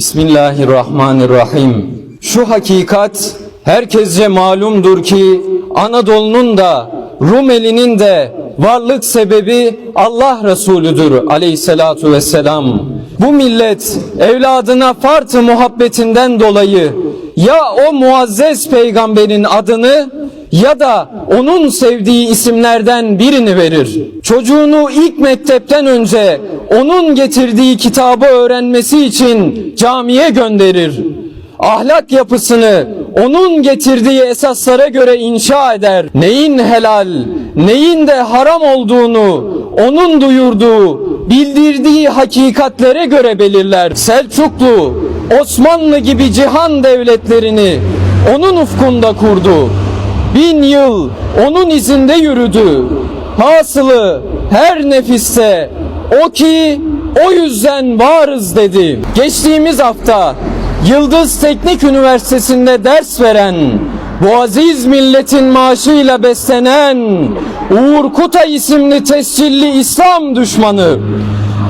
Bismillahirrahmanirrahim. Şu hakikat herkesce malumdur ki Anadolu'nun da Rumeli'nin de varlık sebebi Allah Resulüdür aleyhissalatu vesselam. Bu millet evladına fartı muhabbetinden dolayı ya o muazzez peygamberin adını ya da onun sevdiği isimlerden birini verir. Çocuğunu ilk mektepten önce onun getirdiği kitabı öğrenmesi için camiye gönderir. Ahlak yapısını onun getirdiği esaslara göre inşa eder. Neyin helal, neyin de haram olduğunu onun duyurduğu, bildirdiği hakikatlere göre belirler. Selçuklu, Osmanlı gibi cihan devletlerini onun ufkunda kurdu. Bin yıl onun izinde yürüdü. Hasılı her nefiste o ki o yüzden varız dedi. Geçtiğimiz hafta Yıldız Teknik Üniversitesi'nde ders veren, bu aziz milletin maaşıyla beslenen Uğur Kutay isimli tescilli İslam düşmanı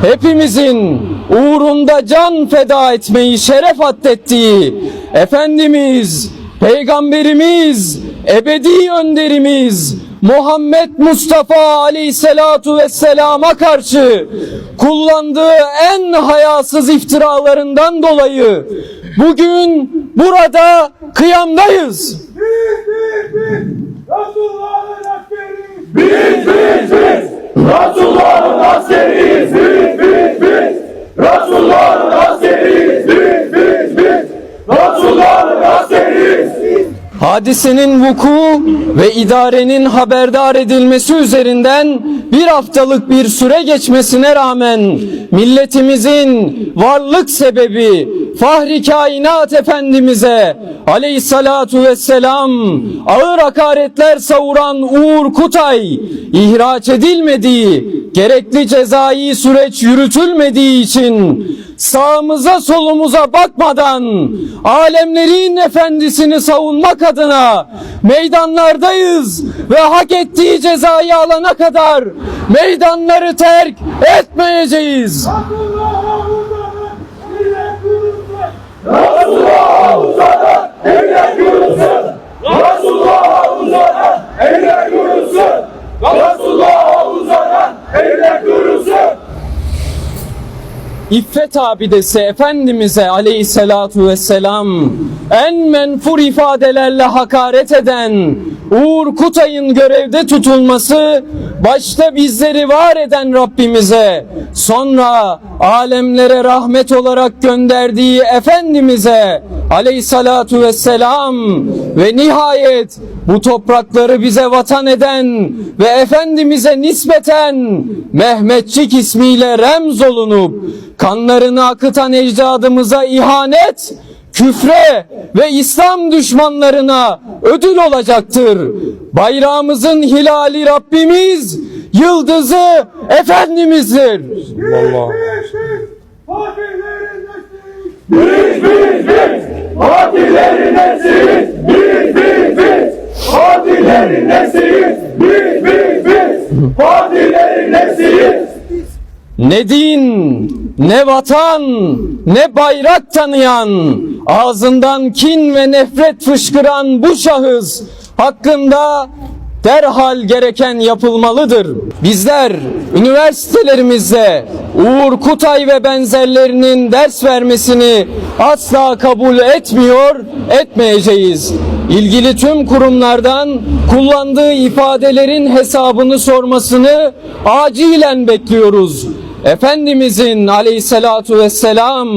hepimizin uğrunda can feda etmeyi şeref addettiği Efendimiz, Peygamberimiz, ebedi önderimiz Muhammed Mustafa Aleyhisselatu Vesselam'a karşı kullandığı en hayasız iftiralarından dolayı bugün burada kıyamdayız. Resulullah'ın askeri. Biz biz biz Resulullah'ın askeriyiz biz biz biz Resulullah'ın askeriyiz biz biz biz Resulullah'ın askeriyiz Hadisenin vuku ve idarenin haberdar edilmesi üzerinden bir haftalık bir süre geçmesine rağmen milletimizin varlık sebebi Fahri Kainat Efendimiz'e aleyhissalatu vesselam ağır hakaretler savuran Uğur Kutay ihraç edilmediği, gerekli cezai süreç yürütülmediği için sağımıza solumuza bakmadan alemlerin efendisini savunmak adına meydanlardayız ve hak ettiği cezayı alana kadar meydanları terk etmeyeceğiz. Resulullah'a uzanan eller kırılsın. Resulullah'a uzanan eller kırılsın Resulullah'a uzanan eller kırılsın İffet abidesi Efendimiz'e aleyhissalatu vesselam en menfur ifadelerle hakaret eden Uğur Kutay'ın görevde tutulması başta bizleri var eden Rabbimize sonra alemlere rahmet olarak gönderdiği Efendimiz'e aleyhissalatu vesselam ve nihayet bu toprakları bize vatan eden ve Efendimiz'e nispeten Mehmetçik ismiyle remz olunup kanlarını akıtan ecdadımıza ihanet, küfre ve İslam düşmanlarına ödül olacaktır. Bayrağımızın hilali Rabbimiz, yıldızı Efendimiz'dir. Biz biz. Biz biz Fatihlerin nesiyiz Biz biz biz Fatihlerin nesiyiz Biz biz biz Fatihlerin nesiyiz Ne din, ne vatan, ne bayrak tanıyan, ağzından kin ve nefret fışkıran bu şahıs hakkında derhal gereken yapılmalıdır. Bizler üniversitelerimizde Uğur Kutay ve benzerlerinin ders vermesini asla kabul etmiyor, etmeyeceğiz. İlgili tüm kurumlardan kullandığı ifadelerin hesabını sormasını acilen bekliyoruz. Efendimizin aleyhissalatu vesselam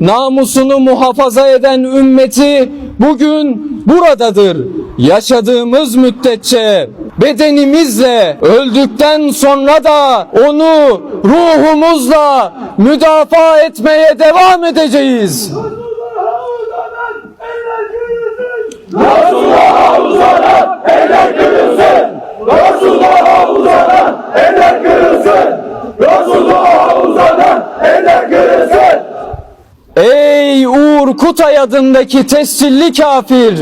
namusunu muhafaza eden ümmeti bugün buradadır. Yaşadığımız müddetçe bedenimizle öldükten sonra da onu ruhumuzla müdafaa etmeye devam edeceğiz. Resulullah'a uzanan eller kırılsın. Resulullah'a uzanan eller kırılsın Resulullah'a uzanan eller kırılsın Ey Uğur Kutay adındaki tescilli kafir!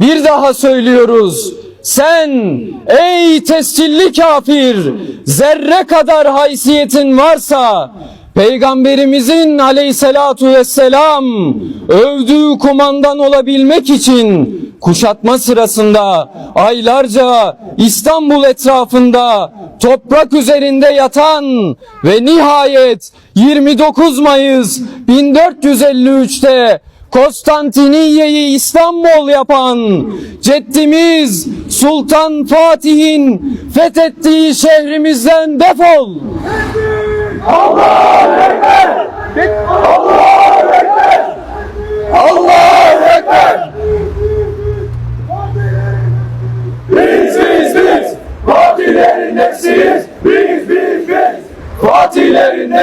Bir daha söylüyoruz. Sen ey tescilli kafir! Zerre kadar haysiyetin varsa Peygamberimizin aleyhissalatu vesselam övdüğü kumandan olabilmek için kuşatma sırasında aylarca İstanbul etrafında toprak üzerinde yatan ve nihayet 29 Mayıs 1453'te Konstantiniye'yi İstanbul yapan ceddimiz Sultan Fatih'in fethettiği şehrimizden defol. Allahu Ekber! Biz biz biz! Fatihlerin nesiyiz? Biz biz biz!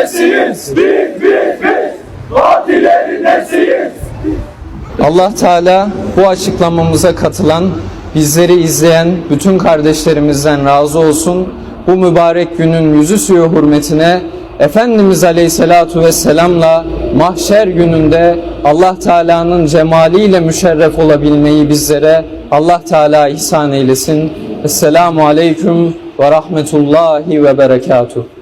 Nesiyiz? Biz biz biz! Fatihlerin nesiyiz? Allah Teala bu açıklamamıza katılan, bizleri izleyen bütün kardeşlerimizden razı olsun. Bu mübarek günün yüzü suyu hürmetine Efendimiz Aleyhisselatu Vesselam'la mahşer gününde Allah Teala'nın cemaliyle müşerref olabilmeyi bizlere Allah Teala ihsan eylesin. Esselamu Aleyküm ve Rahmetullahi ve Berekatuhu.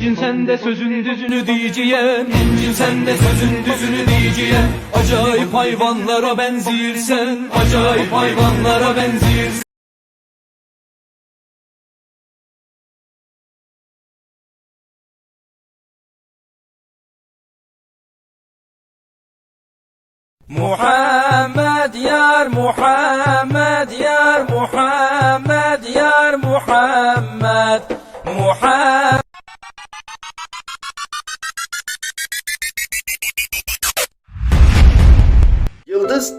İncin sen de sözün düzünü diyeceğim. İncin sen de sözün düzünü diyeceğim. Acayip hayvanlara benzirsen Acayip hayvanlara benzirsen Muhammed yar Muhammed yar Muhammed yar Muhammed. Muhammed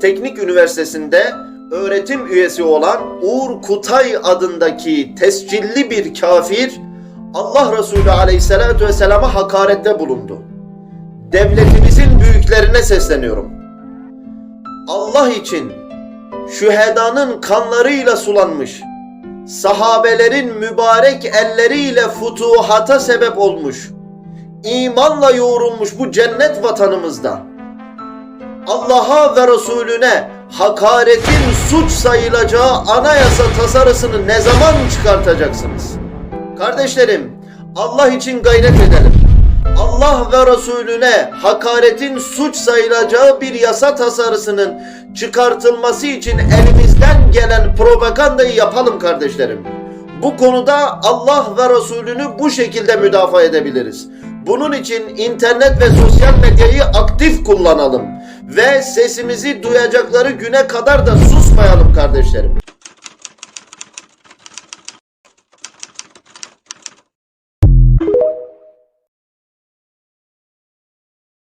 Teknik Üniversitesi'nde öğretim üyesi olan Uğur Kutay adındaki tescilli bir kafir Allah Resulü Aleyhisselatü Vesselam'a hakarette bulundu. Devletimizin büyüklerine sesleniyorum. Allah için şühedanın kanlarıyla sulanmış, sahabelerin mübarek elleriyle futuhata sebep olmuş, imanla yoğrulmuş bu cennet vatanımızda Allah'a ve Resulüne hakaretin suç sayılacağı anayasa tasarısını ne zaman çıkartacaksınız? Kardeşlerim, Allah için gayret edelim. Allah ve Resulüne hakaretin suç sayılacağı bir yasa tasarısının çıkartılması için elimizden gelen propagandayı yapalım kardeşlerim. Bu konuda Allah ve Resulünü bu şekilde müdafaa edebiliriz. Bunun için internet ve sosyal medyayı aktif kullanalım ve sesimizi duyacakları güne kadar da susmayalım kardeşlerim.